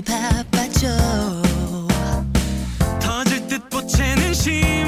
바빠져 터질 듯 보채는 시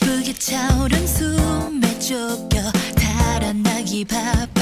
가쁘게 차오른 숨에 쫓겨 달아나기 바빠.